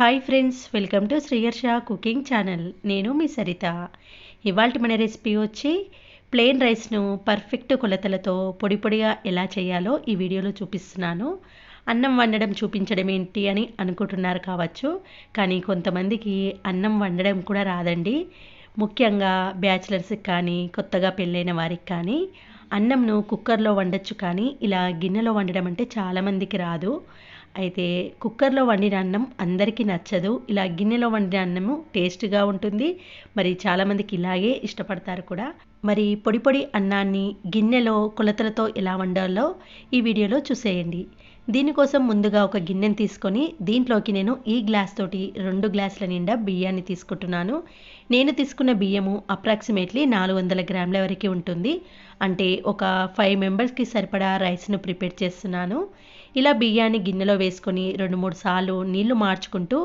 Hi friends welcome to Sriyarsha cooking channel. నేను మీ సరిత. ఇవాళ మన రెసిపీ వచ్చి ప్లెయిన్ రైస్ను పర్ఫెక్ట్ కొలతలతో పొడి పొడిగా ఎలా చేయాలో ఈ వీడియోలో చూపిస్తున్నాను. అన్నం వండడం చూపించడం ఏంటి అని అనుకుంటున్నారు కావచ్చు కానీ కొంతమందికి అన్నం వండడం కూడా రాదండి. ముఖ్యంగా బ్యాచిలర్స్కి కానీ కొత్తగా పెళ్ళైన వారికి కానీ అన్నంను కుక్కర్లో వండొచ్చు కానీ ఇలా గిన్నెలో వండడం అంటే చాలామందికి రాదు. అయితే కుక్కర్లో వండిన అన్నం అందరికీ నచ్చదు. ఇలా గిన్నెలో వండిన అన్నము టేస్ట్గా ఉంటుంది. మరి చాలామందికి ఇలాగే ఇష్టపడతారు కూడా. మరి పొడి పొడి అన్నాన్ని గిన్నెలో కొలతలతో ఎలా వండాలో ఈ వీడియోలో చూసేయండి. దీనికోసం ముందుగా ఒక గిన్నెను తీసుకొని దీంట్లోకి నేను ఈ గ్లాస్ తోటి రెండు గ్లాసుల నిండా బియ్యాన్ని తీసుకుంటున్నాను. నేను తీసుకున్న బియ్యము అప్రాక్సిమేట్లీ నాలుగు వందల గ్రాముల వరకు ఉంటుంది. అంటే ఒక ఫైవ్ మెంబర్స్కి సరిపడా రైస్ను ప్రిపేర్ చేస్తున్నాను. ఇలా బియ్యాన్ని గిన్నెలో వేసుకొని రెండు మూడు సార్లు నీళ్ళు మార్చుకుంటూ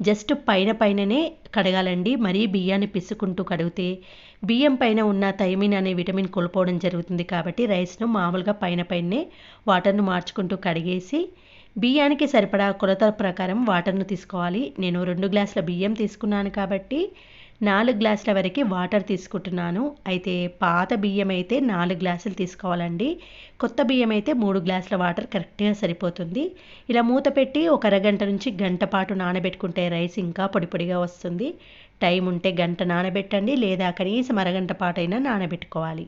జస్ట్ పైన పైననే కడగాలండి. మరీ బియ్యాన్ని పిసుకుంటూ కడిగితే బియ్యం పైన ఉన్న థైమిన్ అనే విటమిన్ కోల్పోవడం జరుగుతుంది కాబట్టి రైస్ను మామూలుగా పైన పైనే వాటర్ను మార్చుకుంటూ కడిగేసి బియ్యానికి సరిపడా కొలత ప్రకారం వాటర్ను తీసుకోవాలి. నేను రెండు గ్లాసుల బియ్యం తీసుకున్నాను కాబట్టి నాలుగు గ్లాసుల వరకు వాటర్ తీసుకుంటున్నాను. అయితే పాత బియ్యం అయితే నాలుగు గ్లాసులు తీసుకోవాలండి. కొత్త బియ్యం అయితే మూడు గ్లాసుల వాటర్ కరెక్ట్గా సరిపోతుంది. ఇలా మూత పెట్టి ఒక అరగంట నుంచి గంట పాటు నానబెట్టుకుంటే రైస్ ఇంకా పొడి పొడిగా వస్తుంది. టైం ఉంటే గంట నానబెట్టండి లేదా కనీసం అరగంట పాటైనా నానబెట్టుకోవాలి.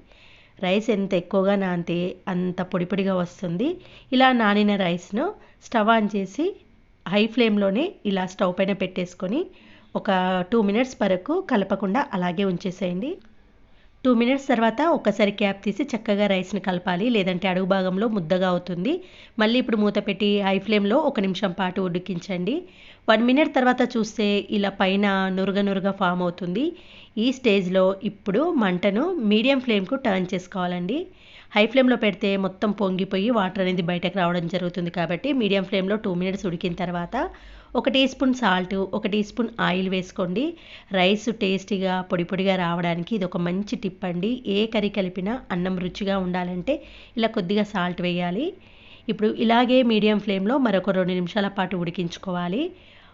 రైస్ ఎంత ఎక్కువగా నానితే అంత పొడి పొడిగా వస్తుంది. ఇలా నానిన రైస్ను స్టవ్ ఆన్ చేసి హై ఫ్లేమ్లోనే ఇలా స్టవ్ పైన పెట్టేసుకొని ఒక టూ మినిట్స్ వరకు కలపకుండా అలాగే ఉంచేసేయండి. టూ మినిట్స్ తర్వాత ఒకసారి క్యాప్ తీసి చక్కగా రైస్ని కలపాలి. లేదంటే అడుగు భాగంలో ముద్దగా అవుతుంది. మళ్ళీ ఇప్పుడు మూత పెట్టి హై ఫ్లేమ్లో ఒక నిమిషం పాటు ఉడికించండి. వన్ మినిట్ తర్వాత చూస్తే ఇలా పైన నురుగ నురుగ ఫామ్ అవుతుంది. ఈ స్టేజ్లో ఇప్పుడు మంటను మీడియం ఫ్లేమ్కు టర్న్ చేసుకోవాలండి. హై ఫ్లేమ్లో పెడితే మొత్తం పొంగిపోయి వాటర్ అనేది బయటకు రావడం జరుగుతుంది కాబట్టి మీడియం ఫ్లేమ్లో టూ మినిట్స్ ఉడికిన తర్వాత ఒక టీ స్పూన్ సాల్ట్ ఒక టీ స్పూన్ ఆయిల్ వేసుకోండి. రైస్ టేస్టీగా పొడి పొడిగా రావడానికి ఇది ఒక మంచి టిప్ అండి. ఏ కర్రీ కలిపినా అన్నం రుచిగా ఉండాలంటే ఇలా కొద్దిగా సాల్ట్ వేయాలి. ఇప్పుడు ఇలాగే మీడియం ఫ్లేమ్లో మరొక రెండు నిమిషాల పాటు ఉడికించుకోవాలి.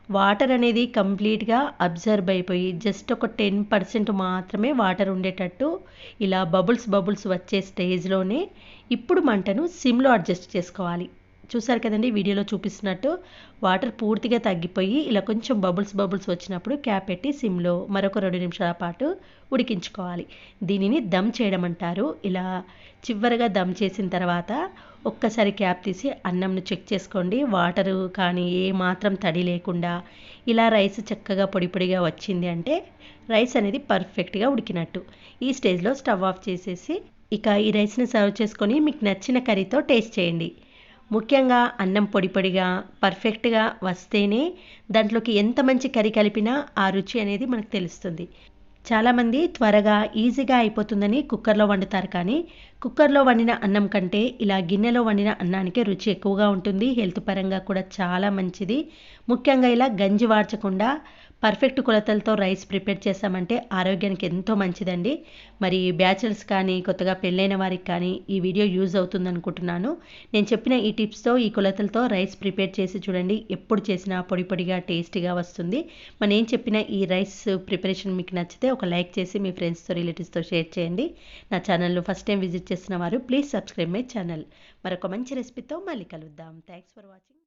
వాటర్ అనేది కంప్లీట్గా అబ్జర్వ్ అయిపోయి జస్ట్ ఒక టెన్ పర్సెంట్ మాత్రమే వాటర్ ఉండేటట్టు ఇలా బబుల్స్ బబుల్స్ వచ్చే స్టేజ్లోనే ఇప్పుడు మంటను సిమ్లో అడ్జస్ట్ చేసుకోవాలి. చూసారు కదండి వీడియోలో చూపిస్తున్నట్టు వాటర్ పూర్తిగా తగ్గిపోయి ఇలా కొంచెం బబుల్స్ బబుల్స్ వచ్చినప్పుడు క్యాప్ పెట్టి సిమ్లో మరొక రెండు నిమిషాల పాటు ఉడికించుకోవాలి. దీనిని దమ్ చేయడం అంటారు. ఇలా చివరిగా దమ్ చేసిన తర్వాత ఒక్కసారి క్యాప్ తీసి అన్నంను చెక్ చేసుకోండి. వాటరు కానీ ఏ మాత్రం తడి లేకుండా ఇలా రైస్ చక్కగా పొడి పొడిగా వచ్చింది అంటే రైస్ అనేది పర్ఫెక్ట్గా ఉడికినట్టు. ఈ స్టేజ్లో స్టవ్ ఆఫ్ చేసేసి ఇక ఈ రైస్ని సర్వ్ చేసుకొని మీకు నచ్చిన కర్రీతో టేస్ట్ చేయండి. ముఖ్యంగా అన్నం పొడి పొడిగా పర్ఫెక్ట్గా వస్తేనే దాంట్లోకి ఎంత మంచి కర్రీ కలిపినా ఆ రుచి అనేది మనకు తెలుస్తుంది. చాలామంది త్వరగా ఈజీగా అయిపోతుందని కుక్కర్లో వండుతారు కానీ కుక్కర్లో వండిన అన్నం కంటే ఇలా గిన్నెలో వండిన అన్నానికే రుచి ఎక్కువగా ఉంటుంది. హెల్త్ పరంగా కూడా చాలా మంచిది. ముఖ్యంగా ఇలా గంజి వార్చకుండా పర్ఫెక్ట్ కొలతలతో రైస్ ప్రిపేర్ చేసామంటే ఆరోగ్యానికి ఎంతో మంచిదండి. మరి బ్యాచిలర్స్ కానీ కొత్తగా పెళ్ళైన వారికి కానీ ఈ వీడియో యూజ్ అవుతుంది అనుకుంటున్నాను నేను చెప్పిన ఈ టిప్స్తో ఈ కొలతలతో రైస్ ప్రిపేర్ చేసి చూడండి. ఎప్పుడు చేసినా పొడి పొడిగా టేస్టీగా వస్తుంది. మరి నేను చెప్పిన ఈ రైస్ ప్రిపరేషన్ మీకు నచ్చితే ఒక లైక్ చేసి మీ ఫ్రెండ్స్తో రిలేటివ్స్తో షేర్ చేయండి. నా ఛానల్ను ఫస్ట్ టైం విజిట్ చేస్తున్న వారు ప్లీజ్ సబ్స్క్రైబ్ మై ఛానల్. మరొక మంచి రెసిపీతో మళ్ళీ కలుద్దాం. Thanks for watching.